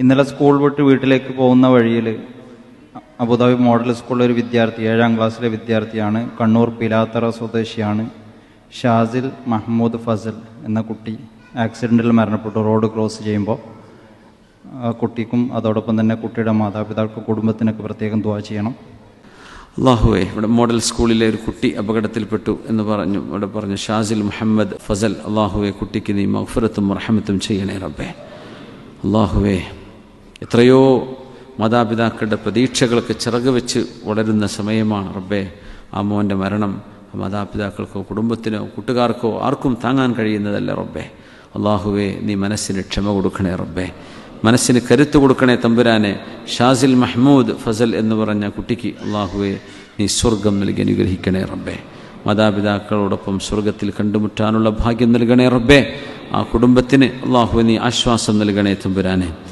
ഇന്നലെ സ്കൂൾ വിട്ട് വീട്ടിലേക്ക് പോകുന്ന വഴിയിൽ അബുദാബി മോഡൽ സ്കൂളിലെ ഒരു വിദ്യാർത്ഥി ഏഴാം ക്ലാസ്സിലെ വിദ്യാർത്ഥിയാണ് കണ്ണൂർ പിലാത്തറ സ്വദേശിയാണ് ഷാസിൽ മഹ്മൂദ് ഫസൽ എന്ന കുട്ടി ആക്സിഡന്റിൽ മരണപ്പെട്ടു റോഡ് ക്രോസ് ചെയ്യുമ്പോൾ. കുട്ടിക്കും അതോടൊപ്പം തന്നെ കുട്ടിയുടെ മാതാപിതാക്കൾക്കും കുടുംബത്തിനൊക്കെ പ്രത്യേകം ദുവാ ചെയ്യണം. അള്ളാഹുവെ ഇവിടെ മോഡൽ സ്കൂളിലെ ഒരു കുട്ടി അപകടത്തിൽപ്പെട്ടു എന്ന് പറഞ്ഞു ഇവിടെ പറഞ്ഞു ഷാസിൽ മുഹമ്മദ് ഫസൽ അള്ളാഹുവെ കുട്ടിക്ക് നീ മഗ്ഫിറത്തും റഹമത്തും ചെയ്യണേ റബ്ബേ. അള്ളാഹുവെ എത്രയോ മാതാപിതാക്കളുടെ പ്രതീക്ഷകൾക്ക് ചിറക് വെച്ച് വളരുന്ന സമയമാണ് റബ്ബേ ആ മോന്റെ മരണം. മാതാപിതാക്കൾക്കോ കുടുംബത്തിനോ കൂട്ടുകാർക്കോ ആർക്കും താങ്ങാൻ കഴിയുന്നതല്ല റബ്ബേ. അള്ളാഹുവെ നീ മനസ്സിന് ക്ഷമ കൊടുക്കണേ റബ്ബേ. മനസ്സിന് കരുത്ത് കൊടുക്കണേ തമ്പുരാനെ. ഷാസിൽ മഹ്മൂദ് ഫസൽ എന്ന് പറഞ്ഞ കുട്ടിക്ക് അള്ളാഹുവെ നീ സ്വർഗം നൽകി അനുഗ്രഹിക്കണേ റബ്ബേ. മാതാപിതാക്കളോടൊപ്പം സ്വർഗത്തിൽ കണ്ടുമുട്ടാനുള്ള ഭാഗ്യം നൽകണേ റബ്ബേ. ആ കുടുംബത്തിന് അള്ളാഹുവെ നീ ആശ്വാസം നൽകണേ തമ്പുരാനെ.